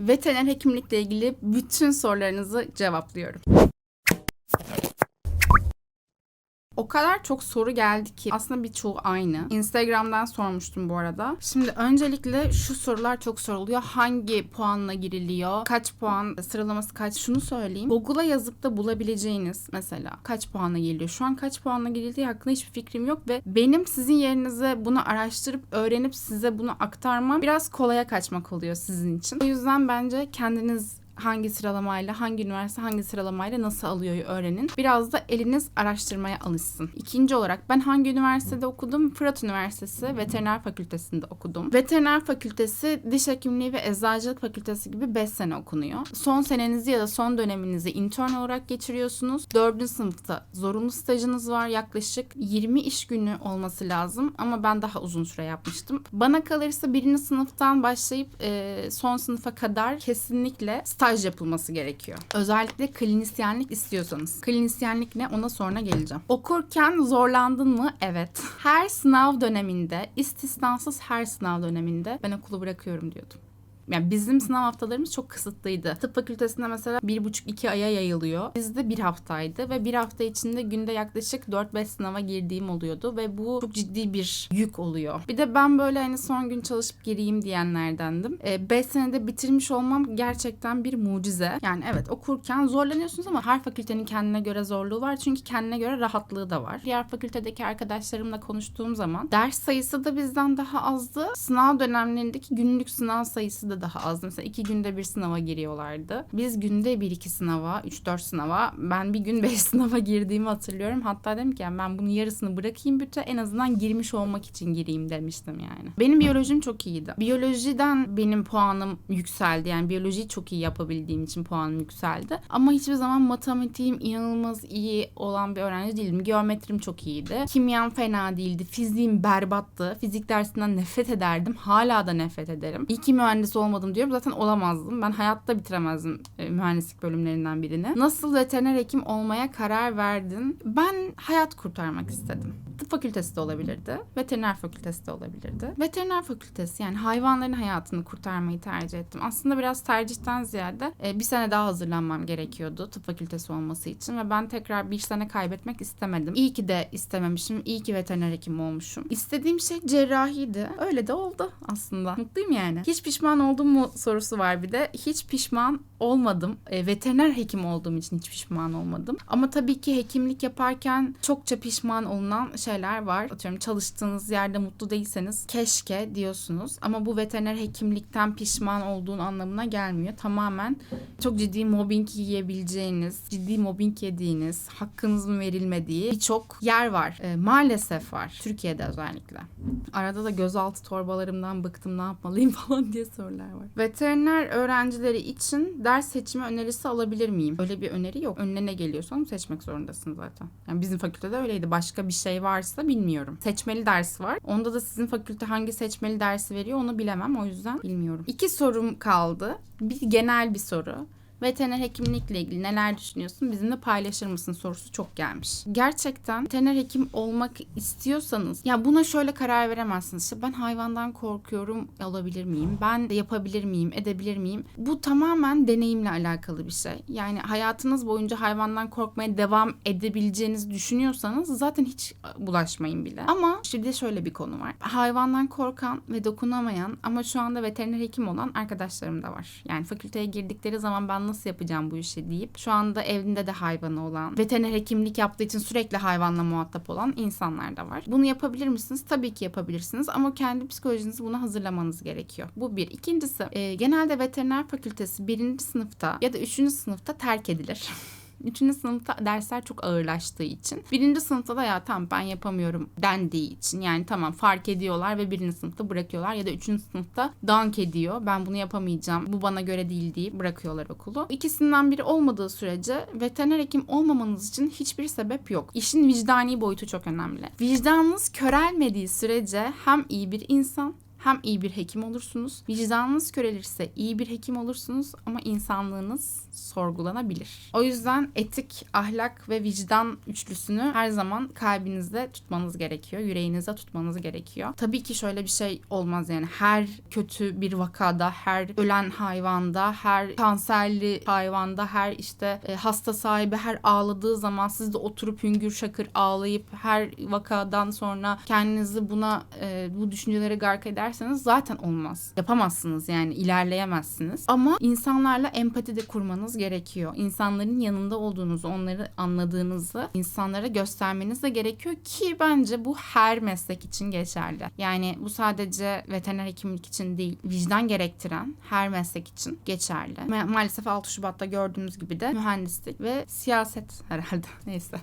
Veteriner hekimlikle ilgili bütün sorularınızı cevaplıyorum. O kadar çok soru geldi ki aslında birçoğu aynı. Instagram'dan sormuştum bu arada. Şimdi öncelikle şu sorular çok soruluyor. Hangi puanla giriliyor? Kaç puan? Sıralaması kaç? Şunu söyleyeyim. Google'a yazıp da bulabileceğiniz mesela kaç puanla giriliyor? Şu an kaç puanla girildiği hakkında hiçbir fikrim yok ve benim sizin yerinize bunu araştırıp öğrenip size bunu aktarmam biraz kolaya kaçmak oluyor sizin için. O yüzden bence kendiniz hangi sıralamayla, hangi üniversite hangi sıralamayla nasıl alıyor öğrenin. Biraz da eliniz araştırmaya alışsın. İkinci olarak ben hangi üniversitede okudum? Fırat Üniversitesi Veteriner Fakültesinde okudum. Veteriner Fakültesi Diş Hekimliği ve Eczacılık Fakültesi gibi 5 sene okunuyor. Son senenizi ya da son döneminizi intern olarak geçiriyorsunuz. 4. sınıfta zorunlu stajınız var. Yaklaşık 20 iş günü olması lazım ama ben daha uzun süre yapmıştım. Bana kalırsa birinci sınıftan başlayıp e, son sınıfa kadar kesinlikle staj yapılması gerekiyor. Özellikle klinisyenlik istiyorsanız. Klinisyenlik ne ona sonra geleceğim. Okurken zorlandın mı? Evet. Her sınav döneminde, istisnasız her sınav döneminde ben okulu bırakıyorum diyordum. Yani bizim sınav haftalarımız çok kısıtlıydı. Tıp fakültesinde mesela bir buçuk iki aya yayılıyor. Bizde bir haftaydı ve bir hafta içinde günde yaklaşık 4-5 sınava girdiğim oluyordu ve bu çok ciddi bir yük oluyor. Bir de ben böyle hani son gün çalışıp gireyim diyenlerdendim. 5 senede bitirmiş olmam gerçekten bir mucize. Yani evet okurken zorlanıyorsunuz ama her fakültenin kendine göre zorluğu var. Çünkü kendine göre rahatlığı da var. Diğer fakültedeki arkadaşlarımla konuştuğum zaman ders sayısı da bizden daha azdı. Sınav dönemlerindeki günlük sınav sayısı da daha azdı. Mesela iki günde bir sınava giriyorlardı. Biz günde bir iki sınava, üç dört sınava, ben bir gün beş sınava girdiğimi hatırlıyorum. Hatta dedim ki yani ben bunun yarısını bırakayım bütün en azından girmiş olmak için gireyim demiştim yani. Benim biyolojim çok iyiydi. Biyolojiden benim puanım yükseldi. Yani biyolojiyi çok iyi yapabildiğim için puanım yükseldi. Ama hiçbir zaman matematiğim inanılmaz iyi olan bir öğrenci değilim. Geometrim çok iyiydi. Kimyam fena değildi. Fiziğim berbattı. Fizik dersinden nefret ederdim. Hala da nefret ederim. İyi ki mühendis olmadım diyorum. Zaten olamazdım. Ben hayatta bitiremezdim e, mühendislik bölümlerinden birini. Nasıl veteriner hekim olmaya karar verdin? Ben hayat kurtarmak istedim. Tıp fakültesi de olabilirdi. Veteriner fakültesi de olabilirdi. Veteriner fakültesi yani hayvanların hayatını kurtarmayı tercih ettim. Aslında biraz tercihten ziyade e, bir sene daha hazırlanmam gerekiyordu tıp fakültesi olması için ve ben tekrar bir sene kaybetmek istemedim. İyi ki de istememişim. İyi ki veteriner hekim olmuşum. İstediğim şey cerrahiydi. Öyle de oldu aslında. Mutluyum yani. Hiç pişman oldum mu sorusu var bir de. Hiç pişman olmadım. E, veteriner hekim olduğum için hiç pişman olmadım. Ama tabii ki hekimlik yaparken çokça pişman olunan şeyler var. Atıyorum çalıştığınız yerde mutlu değilseniz keşke diyorsunuz. Ama bu veteriner hekimlikten pişman olduğun anlamına gelmiyor. Tamamen çok ciddi mobbing yiyebileceğiniz, ciddi mobbing yediğiniz, hakkınızın verilmediği birçok yer var. E, maalesef var. Türkiye'de özellikle. Arada da gözaltı torbalarımdan bıktım ne yapmalıyım falan diye sorular var. Veteriner öğrencileri için ders seçimi önerisi alabilir miyim? Öyle bir öneri yok. Önüne ne geliyorsa onu seçmek zorundasın zaten. Yani bizim fakültede öyleydi. Başka bir şey varsa bilmiyorum. Seçmeli ders var. Onda da sizin fakülte hangi seçmeli dersi veriyor onu bilemem. O yüzden bilmiyorum. İki sorum kaldı. Bir genel bir soru. Veteriner hekimlikle ilgili neler düşünüyorsun? Bizimle paylaşır mısın sorusu çok gelmiş. Gerçekten veteriner hekim olmak istiyorsanız ya buna şöyle karar veremezsiniz. İşte ben hayvandan korkuyorum olabilir miyim? Ben de yapabilir miyim? Edebilir miyim? Bu tamamen deneyimle alakalı bir şey. Yani hayatınız boyunca hayvandan korkmaya devam edebileceğinizi düşünüyorsanız zaten hiç bulaşmayın bile. Ama şimdi şöyle bir konu var. Hayvandan korkan ve dokunamayan ama şu anda veteriner hekim olan arkadaşlarım da var. Yani fakülteye girdikleri zaman ben nasıl yapacağım bu işi deyip şu anda evinde de hayvanı olan, veteriner hekimlik yaptığı için sürekli hayvanla muhatap olan insanlar da var. Bunu yapabilir misiniz? Tabii ki yapabilirsiniz ama kendi psikolojinizi buna hazırlamanız gerekiyor. Bu bir. İkincisi e, genelde veteriner fakültesi birinci sınıfta ya da üçüncü sınıfta terk edilir. Üçüncü sınıfta dersler çok ağırlaştığı için. Birinci sınıfta da ya tamam ben yapamıyorum dendiği için. Yani tamam fark ediyorlar ve birinci sınıfta bırakıyorlar. Ya da üçüncü sınıfta dank ediyor. Ben bunu yapamayacağım. Bu bana göre değil deyip bırakıyorlar okulu. İkisinden biri olmadığı sürece veteriner hekim olmamanız için hiçbir sebep yok. İşin vicdani boyutu çok önemli. Vicdanınız körelmediği sürece hem iyi bir insan hem iyi bir hekim olursunuz. Vicdanınız körelirse iyi bir hekim olursunuz ama insanlığınız sorgulanabilir. O yüzden etik, ahlak ve vicdan üçlüsünü her zaman kalbinizde tutmanız gerekiyor. Yüreğinizde tutmanız gerekiyor. Tabii ki şöyle bir şey olmaz yani her kötü bir vakada, her ölen hayvanda, her kanserli hayvanda, her işte e, hasta sahibi her ağladığı zaman siz de oturup hüngür şakır ağlayıp her vakadan sonra kendinizi buna e, bu düşüncelere gark ederseniz zaten olmaz. Yapamazsınız yani ilerleyemezsiniz. Ama insanlarla empati de kurmanız gerekiyor. İnsanların yanında olduğunuzu, onları anladığınızı insanlara göstermeniz de gerekiyor ki bence bu her meslek için geçerli. Yani bu sadece veteriner hekimlik için değil, vicdan gerektiren her meslek için geçerli. Ma- maalesef 6 Şubat'ta gördüğümüz gibi de mühendislik ve siyaset herhalde. Neyse.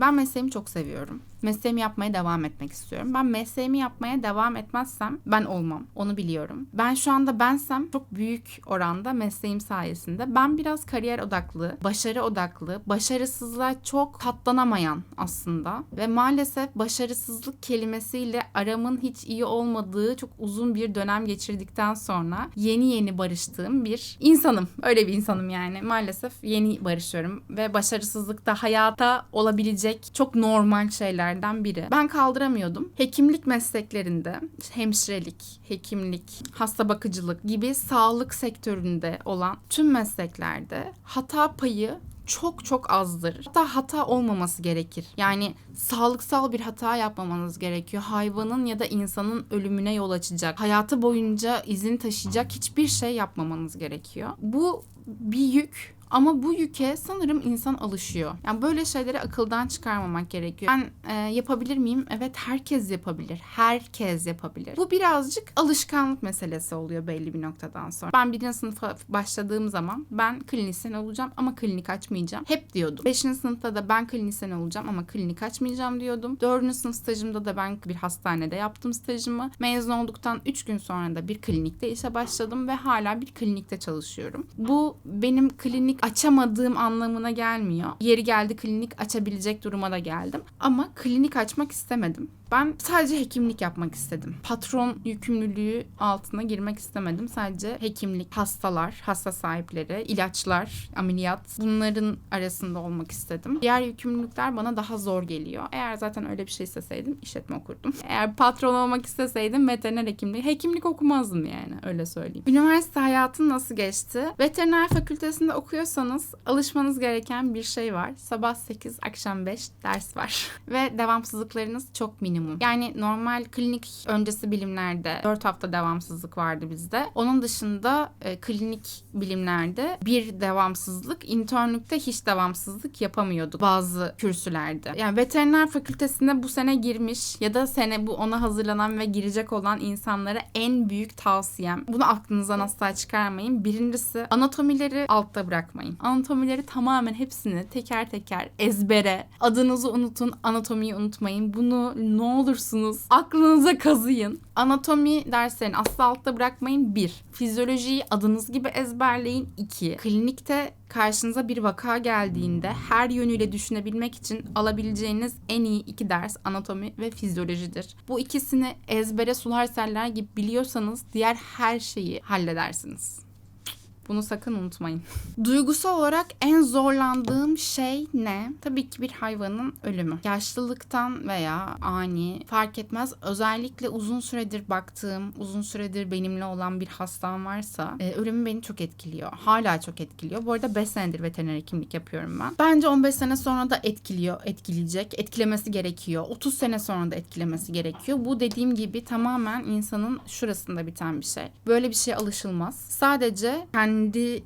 Ben mesleğimi çok seviyorum. Mesleğimi yapmaya devam etmek istiyorum. Ben mesleğimi yapmaya devam etmezsem ben olmam. Onu biliyorum. Ben şu anda bensem çok büyük oranda mesleğim sayesinde. Ben biraz kariyer odaklı, başarı odaklı, başarısızlığa çok katlanamayan aslında. Ve maalesef başarısızlık kelimesiyle aramın hiç iyi olmadığı çok uzun bir dönem geçirdikten sonra yeni yeni barıştığım bir insanım. Öyle bir insanım yani. Maalesef yeni barışıyorum ve başarısızlık da hayata olabilecek çok normal şeylerden biri. Ben kaldıramıyordum. Hekimlik mesleklerinde hemşirelik, hekimlik, hasta bakıcılık gibi sağlık sektöründe olan tüm mesleklerde hata payı çok çok azdır. Hatta hata olmaması gerekir. Yani sağlıksal bir hata yapmamanız gerekiyor. Hayvanın ya da insanın ölümüne yol açacak, hayatı boyunca izin taşıyacak hiçbir şey yapmamanız gerekiyor. Bu bir yük ama bu yüke sanırım insan alışıyor. Yani böyle şeyleri akıldan çıkarmamak gerekiyor. Ben e, yapabilir miyim? Evet herkes yapabilir. Herkes yapabilir. Bu birazcık alışkanlık meselesi oluyor belli bir noktadan sonra. Ben birinci sınıfa başladığım zaman ben klinisyen olacağım ama klinik açmayacağım. Hep diyordum. Beşinci sınıfta da ben klinisyen olacağım ama klinik açmayacağım diyordum. Dördüncü sınıf stajımda da ben bir hastanede yaptım stajımı. Mezun olduktan üç gün sonra da bir klinikte işe başladım ve hala bir klinikte çalışıyorum. Bu benim klinik açamadığım anlamına gelmiyor. Yeri geldi klinik açabilecek duruma da geldim. Ama klinik açmak istemedim. Ben sadece hekimlik yapmak istedim. Patron yükümlülüğü altına girmek istemedim. Sadece hekimlik, hastalar, hasta sahipleri, ilaçlar, ameliyat bunların arasında olmak istedim. Diğer yükümlülükler bana daha zor geliyor. Eğer zaten öyle bir şey isteseydim işletme okurdum. Eğer patron olmak isteseydim veteriner hekimliği, hekimlik okumazdım yani öyle söyleyeyim. Üniversite hayatın nasıl geçti? Veteriner fakültesinde okuyorsanız alışmanız gereken bir şey var. Sabah 8, akşam 5 ders var. Ve devamsızlıklarınız çok minimum. Yani normal klinik öncesi bilimlerde 4 hafta devamsızlık vardı bizde. Onun dışında e, klinik bilimlerde bir devamsızlık, internlükte hiç devamsızlık yapamıyorduk bazı kürsülerde. Yani veteriner fakültesine bu sene girmiş ya da sene bu ona hazırlanan ve girecek olan insanlara en büyük tavsiyem. Bunu aklınızdan asla çıkarmayın. Birincisi anatomileri altta bırakmayın. Anatomileri tamamen hepsini teker teker ezbere adınızı unutun, anatomiyi unutmayın. Bunu ne olursunuz aklınıza kazıyın. Anatomi derslerini asla altta bırakmayın. Bir. Fizyolojiyi adınız gibi ezberleyin. İki. Klinikte karşınıza bir vaka geldiğinde her yönüyle düşünebilmek için alabileceğiniz en iyi iki ders anatomi ve fizyolojidir. Bu ikisini ezbere sular seller gibi biliyorsanız diğer her şeyi halledersiniz. Bunu sakın unutmayın. Duygusal olarak en zorlandığım şey ne? Tabii ki bir hayvanın ölümü. Yaşlılıktan veya ani fark etmez. Özellikle uzun süredir baktığım, uzun süredir benimle olan bir hastam varsa e, ölümü beni çok etkiliyor. Hala çok etkiliyor. Bu arada 5 senedir veteriner hekimlik yapıyorum ben. Bence 15 sene sonra da etkiliyor, etkileyecek. Etkilemesi gerekiyor. 30 sene sonra da etkilemesi gerekiyor. Bu dediğim gibi tamamen insanın şurasında biten bir şey. Böyle bir şeye alışılmaz. Sadece kendi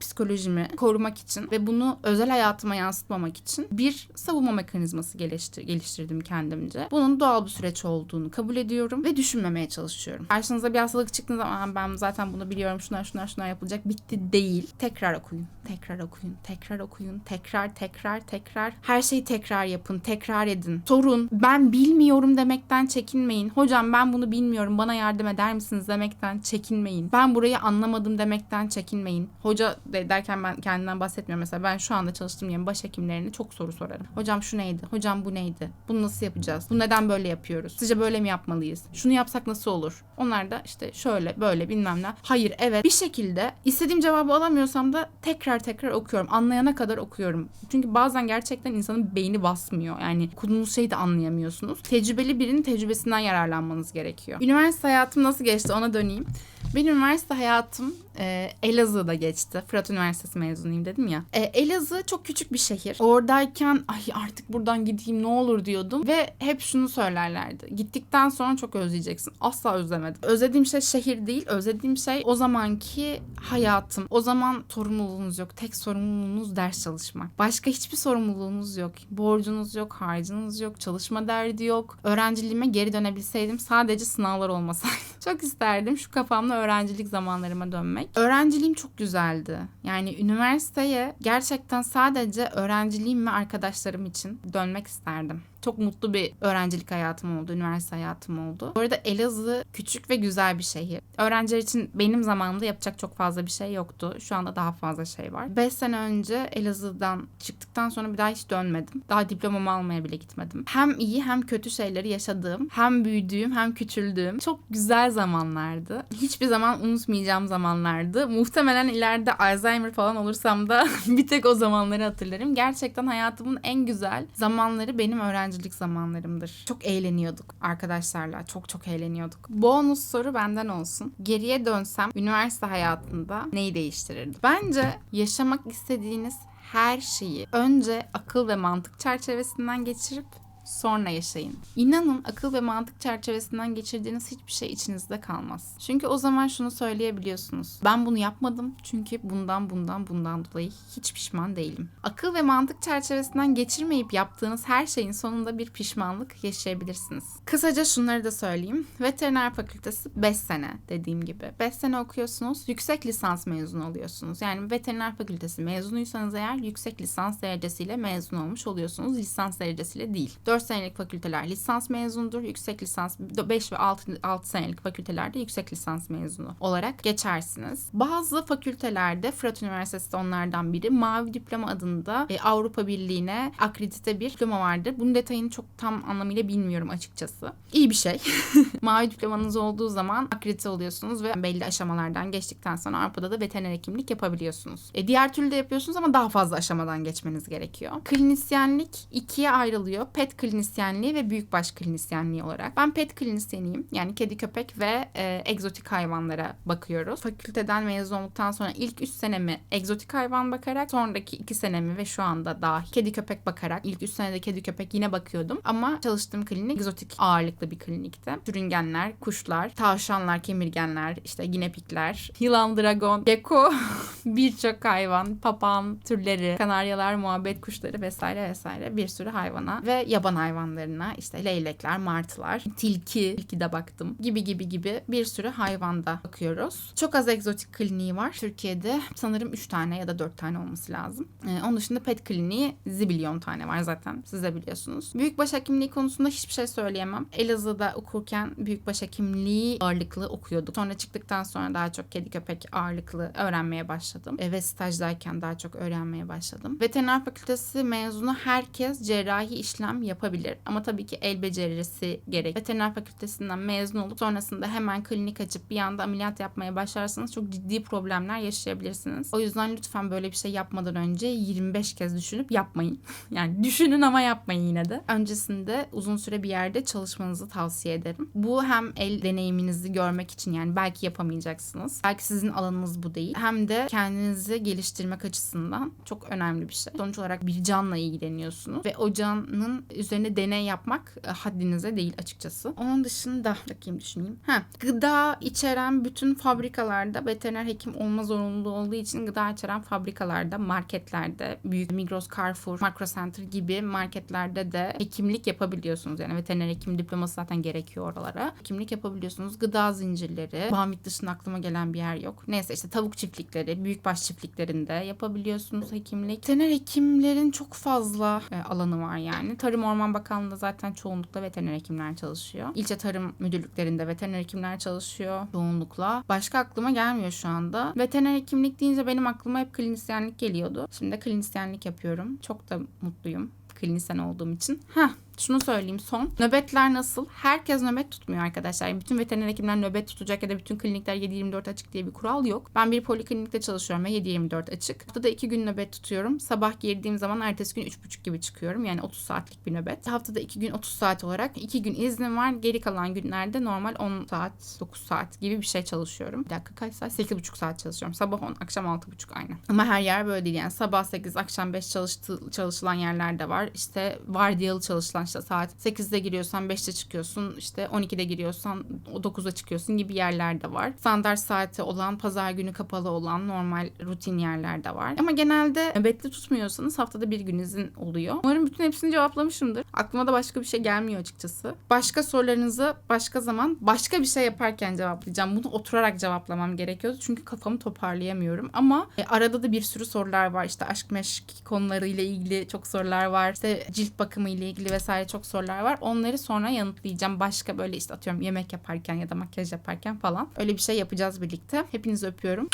psikolojimi korumak için ve bunu özel hayatıma yansıtmamak için bir savunma mekanizması geliştir geliştirdim kendimce. Bunun doğal bir süreç olduğunu kabul ediyorum ve düşünmemeye çalışıyorum. Karşınıza bir hastalık çıktığı zaman ben zaten bunu biliyorum şunlar şunlar şunlar yapılacak bitti değil. Tekrar okuyun. tekrar okuyun, tekrar okuyun, tekrar tekrar tekrar. Her şeyi tekrar yapın, tekrar edin. Sorun, ben bilmiyorum demekten çekinmeyin. Hocam ben bunu bilmiyorum, bana yardım eder misiniz demekten çekinmeyin. Ben burayı anlamadım demekten çekinmeyin. Hoca de derken ben kendimden bahsetmiyorum. Mesela ben şu anda çalıştığım yerin başhekimlerine çok soru sorarım. Hocam şu neydi? Hocam bu neydi? Bunu nasıl yapacağız? Bu neden böyle yapıyoruz? Sizce böyle mi yapmalıyız? Şunu yapsak nasıl olur? Onlar da işte şöyle böyle bilmem ne. Hayır evet bir şekilde istediğim cevabı alamıyorsam da tekrar tekrar okuyorum. Anlayana kadar okuyorum. Çünkü bazen gerçekten insanın beyni basmıyor. Yani okuduğunuz şeyi de anlayamıyorsunuz. Tecrübeli birinin tecrübesinden yararlanmanız gerekiyor. Üniversite hayatım nasıl geçti ona döneyim. Benim üniversite hayatım e, Elazığ'da geçti. Fırat Üniversitesi mezunuyum dedim ya. E, Elazığ çok küçük bir şehir. Oradayken ay artık buradan gideyim ne olur diyordum. Ve hep şunu söylerlerdi. Gittikten sonra çok özleyeceksin. Asla özlemedim. Özlediğim şey şehir değil. Özlediğim şey o zamanki hayatım. O zaman sorumluluğunuz yok. Tek sorumluluğunuz ders çalışmak. Başka hiçbir sorumluluğunuz yok. Borcunuz yok, harcınız yok, çalışma derdi yok. Öğrenciliğime geri dönebilseydim sadece sınavlar olmasaydı. çok isterdim şu kafamla öğrencilik zamanlarıma dönmek. Öğrenciliğim çok güzeldi. Yani üniversiteye gerçekten sadece öğrenciliğim ve arkadaşlarım için dönmek isterdim. Çok mutlu bir öğrencilik hayatım oldu, üniversite hayatım oldu. Bu arada Elazığ küçük ve güzel bir şehir. Öğrenciler için benim zamanımda yapacak çok fazla bir şey yoktu. Şu anda daha fazla şey var. 5 sene önce Elazığ'dan çıktıktan sonra bir daha hiç dönmedim. Daha diplomamı almaya bile gitmedim. Hem iyi hem kötü şeyleri yaşadığım, hem büyüdüğüm hem küçüldüğüm çok güzel zamanlardı. Hiçbir zaman unutmayacağım zamanlardı. Muhtemelen ileride Alzheimer falan olursam da bir tek o zamanları hatırlarım. Gerçekten hayatımın en güzel zamanları benim öğrenci öğrencilik zamanlarımdır. Çok eğleniyorduk arkadaşlarla. Çok çok eğleniyorduk. Bonus soru benden olsun. Geriye dönsem üniversite hayatında neyi değiştirirdim? Bence yaşamak istediğiniz her şeyi önce akıl ve mantık çerçevesinden geçirip sonra yaşayın. İnanın akıl ve mantık çerçevesinden geçirdiğiniz hiçbir şey içinizde kalmaz. Çünkü o zaman şunu söyleyebiliyorsunuz. Ben bunu yapmadım çünkü bundan bundan bundan dolayı hiç pişman değilim. Akıl ve mantık çerçevesinden geçirmeyip yaptığınız her şeyin sonunda bir pişmanlık yaşayabilirsiniz. Kısaca şunları da söyleyeyim. Veteriner fakültesi 5 sene dediğim gibi. 5 sene okuyorsunuz. Yüksek lisans mezunu oluyorsunuz. Yani veteriner fakültesi mezunuysanız eğer yüksek lisans derecesiyle mezun olmuş oluyorsunuz. Lisans derecesiyle değil. 4 senelik fakülteler lisans mezunudur. Yüksek lisans 5 ve 6, 6 senelik fakültelerde yüksek lisans mezunu olarak geçersiniz. Bazı fakültelerde Fırat Üniversitesi onlardan biri Mavi Diploma adında e, Avrupa Birliği'ne akredite bir diploma vardır. Bunun detayını çok tam anlamıyla bilmiyorum açıkçası. İyi bir şey. Mavi diplomanız olduğu zaman akredite oluyorsunuz ve belli aşamalardan geçtikten sonra Avrupa'da da veteriner hekimlik yapabiliyorsunuz. E, diğer türlü de yapıyorsunuz ama daha fazla aşamadan geçmeniz gerekiyor. Klinisyenlik ikiye ayrılıyor. PET klinisyenliği ve büyükbaş klinisyenliği olarak. Ben pet klinisyeniyim. Yani kedi, köpek ve e, egzotik hayvanlara bakıyoruz. Fakülteden mezun olduktan sonra ilk 3 senemi egzotik hayvan bakarak, sonraki 2 senemi ve şu anda daha kedi, köpek bakarak ilk 3 senede kedi, köpek yine bakıyordum. Ama çalıştığım klinik egzotik ağırlıklı bir klinikti. Sürüngenler, kuşlar, tavşanlar, kemirgenler, işte ginepikler, yılan, dragon, gecko, birçok hayvan, papağan türleri, kanaryalar, muhabbet kuşları vesaire vesaire bir sürü hayvana ve yaban hayvanlarına işte leylekler, martılar, tilki, tilki de baktım gibi gibi gibi bir sürü hayvanda bakıyoruz. Çok az egzotik kliniği var. Türkiye'de sanırım 3 tane ya da 4 tane olması lazım. Ee, onun dışında pet kliniği zibilyon tane var zaten siz de biliyorsunuz. Büyükbaş hekimliği konusunda hiçbir şey söyleyemem. Elazığ'da okurken büyükbaş hekimliği ağırlıklı okuyorduk. Sonra çıktıktan sonra daha çok kedi köpek ağırlıklı öğrenmeye başladım. E, ve stajdayken daha çok öğrenmeye başladım. Veteriner fakültesi mezunu herkes cerrahi işlem yapabilir. Ama tabii ki el becerisi gerek. Veteriner fakültesinden mezun olup sonrasında hemen klinik açıp bir anda ameliyat yapmaya başlarsanız çok ciddi problemler yaşayabilirsiniz. O yüzden lütfen böyle bir şey yapmadan önce 25 kez düşünüp yapmayın. yani düşünün ama yapmayın yine de. Öncesinde uzun süre bir yerde çalışmanızı tavsiye ederim. Bu hem el deneyiminizi görmek için yani belki yapamayacaksınız. Belki sizin alanınız bu değil. Hem de kendinizi geliştirmek açısından çok önemli bir şey. Sonuç olarak bir canla ilgileniyorsunuz ve o canın üzerine deney yapmak e, haddinize değil açıkçası. Onun dışında bakayım düşüneyim. Ha, gıda içeren bütün fabrikalarda veteriner hekim olma zorunluluğu olduğu için gıda içeren fabrikalarda, marketlerde, büyük Migros, Carrefour, Makro Center gibi marketlerde de hekimlik yapabiliyorsunuz. Yani veteriner hekim diploması zaten gerekiyor oralara. Hekimlik yapabiliyorsunuz. Gıda zincirleri, Bamit dışında aklıma gelen bir yer yok. Neyse işte tavuk çiftlikleri, büyükbaş çiftliklerinde yapabiliyorsunuz hekimlik. Veteriner hekimlerin çok fazla e, alanı var yani. Tarım Orman Bakanlığı'nda zaten çoğunlukla veteriner hekimler çalışıyor. İlçe tarım müdürlüklerinde veteriner hekimler çalışıyor çoğunlukla. Başka aklıma gelmiyor şu anda. Veteriner hekimlik deyince benim aklıma hep klinisyenlik geliyordu. Şimdi de klinisyenlik yapıyorum. Çok da mutluyum klinisyen olduğum için. Heh, şunu söyleyeyim son. Nöbetler nasıl? Herkes nöbet tutmuyor arkadaşlar. Yani bütün veteriner hekimler nöbet tutacak ya da bütün klinikler 7-24 açık diye bir kural yok. Ben bir poliklinikte çalışıyorum ve 7-24 açık. Haftada 2 gün nöbet tutuyorum. Sabah girdiğim zaman ertesi gün 3.30 gibi çıkıyorum. Yani 30 saatlik bir nöbet. Haftada 2 gün 30 saat olarak 2 gün iznim var. Geri kalan günlerde normal 10 saat, 9 saat gibi bir şey çalışıyorum. Bir dakika kaç saat? 8,5 saat çalışıyorum. Sabah 10, akşam 6,5 aynı. Ama her yer böyle değil yani. Sabah 8, akşam 5 çalıştı, çalışılan yerler de var. İşte vardiyalı çalışılan işte saat 8'de giriyorsan 5'te çıkıyorsun. İşte 12'de giriyorsan o 9'da çıkıyorsun gibi yerler de var. Standart saati olan, pazar günü kapalı olan normal rutin yerler de var. Ama genelde nöbetli tutmuyorsanız haftada bir gün izin oluyor. Umarım bütün hepsini cevaplamışımdır. Aklıma da başka bir şey gelmiyor açıkçası. Başka sorularınızı başka zaman başka bir şey yaparken cevaplayacağım. Bunu oturarak cevaplamam gerekiyordu. Çünkü kafamı toparlayamıyorum. Ama e, arada da bir sürü sorular var. İşte aşk meşk konularıyla ilgili çok sorular var. İşte cilt bakımı ile ilgili vesaire çok sorular var. Onları sonra yanıtlayacağım. Başka böyle işte atıyorum yemek yaparken ya da makyaj yaparken falan. Öyle bir şey yapacağız birlikte. Hepinizi öpüyorum.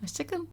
Hoşçakalın.